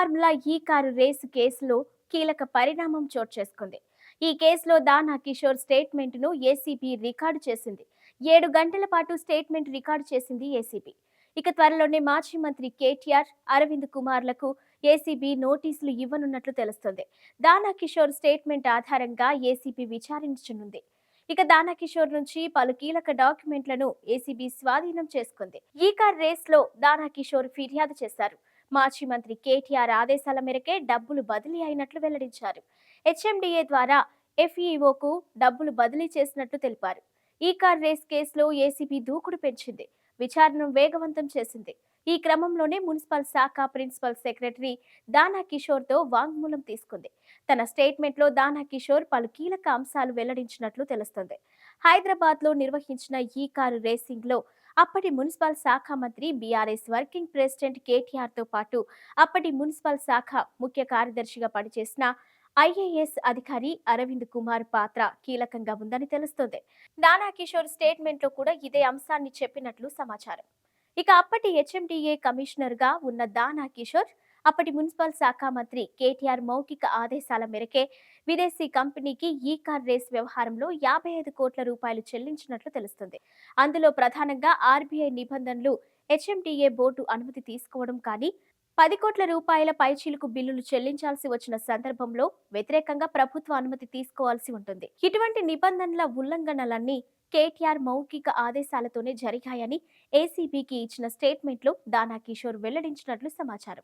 ఈ car race కేసులో కీలక పరిణామం చోటు చేసుకుంది. ఈ కేసులో దానా కిషోర్ స్టేట్మెంట్ను ఏసీబీ రికార్డు చేసింది. ఏడు గంటల పాటు స్టేట్మెంట్ రికార్డు చేసింది ఏసీబీ. ఇక త్వరలోనే మాజీ మంత్రి కేటీఆర్ అరవింద్ కుమార్లకు ఏసీబీ నోటీసులు ఇవ్వనున్నట్లు తెలుస్తుంది. దానా కిషోర్ స్టేట్మెంట్ ఆధారంగా ఏసీబీ విచారించనుంది. ఇక దానా కిషోర్ నుంచి పలు కీలక డాక్యుమెంట్లను ఏసీబీ స్వాధీనం చేసుకుంది. ఈ కార్ రేస్లో దానా కిషోర్ ఫిర్యాదు చేశారు. మాజీ మంత్రి కేటీఆర్ ఆదేశాల మేరకే డబ్బులు బదిలీ అయినట్లు వెల్లడించారు. హెచ్ఎండిఏ ద్వారా ఎఫ్ఈఓకు డబ్బులు బదిలీ చేసినట్లు తెలిపారు. ఈ కార్ రేస్ కేసులో ఏసీబీ దూకుడు పెంచింది. విచారణను వేగవంతం చేసింది. ఈ క్రమంలోనే మున్సిపల్ శాఖ ప్రిన్సిపల్ సెక్రటరీ దానా కిషోర్తో వాంగ్మూలం తీసుకుంది. తన స్టేట్మెంట్లో దానా కిషోర్ పలు కీలక అంశాలు వెల్లడించినట్లు తెలుస్తుంది. హైదరాబాద్లో నిర్వహించిన ఈ కారు రేసింగ్లో అప్పటి మున్సిపల్ శాఖ మంత్రి బీఆర్ఎస్ వర్కింగ్ ప్రెసిడెంట్ కేటీఆర్తో పాటు అప్పటి మున్సిపల్ శాఖ ముఖ్య కార్యదర్శిగా పనిచేసిన ఐఏఎస్ అధికారి అరవింద్ కుమార్ పాత్ర కీలకంగా ఉందని తెలుస్తోంది. నానా కిషోర్ స్టేట్మెంట్లో కూడా ఇదే అంశాన్ని చెప్పినట్లు సమాచారం. ఇక అప్పటి హెచ్ఎండిఏ కమిషనర్గా ఉన్న దానా కిషోర్ అప్పటి మున్సిపల్ శాఖ మంత్రి కేటీఆర్ మౌఖిక ఆదేశాల మేరకే విదేశీ కంపెనీకి ఈ కార్ రేస్ వ్యవహారంలో యాభై ఐదు కోట్ల రూపాయలు చెల్లించినట్లు తెలుస్తుంది. అందులో ప్రధానంగా ఆర్బీఐ నిబంధనలు హెచ్ఎండిఏ బోర్డు అనుమతి తీసుకోవడం కానీ పది కోట్ల రూపాయల పైచీలకు బిల్లులు చెల్లించాల్సి వచ్చిన సందర్భంలో వ్యతిరేకంగా ప్రభుత్వ అనుమతి తీసుకోవాల్సి ఉంటుంది. ఇటువంటి నిబంధనల ఉల్లంఘనలన్నీ కేటీఆర్ మౌఖిక ఆదేశాలతోనే జరిగాయని ఏసీబీకి ఇచ్చిన స్టేట్మెంట్లో దానా కిషోర్ వెల్లడించినట్లు సమాచారం.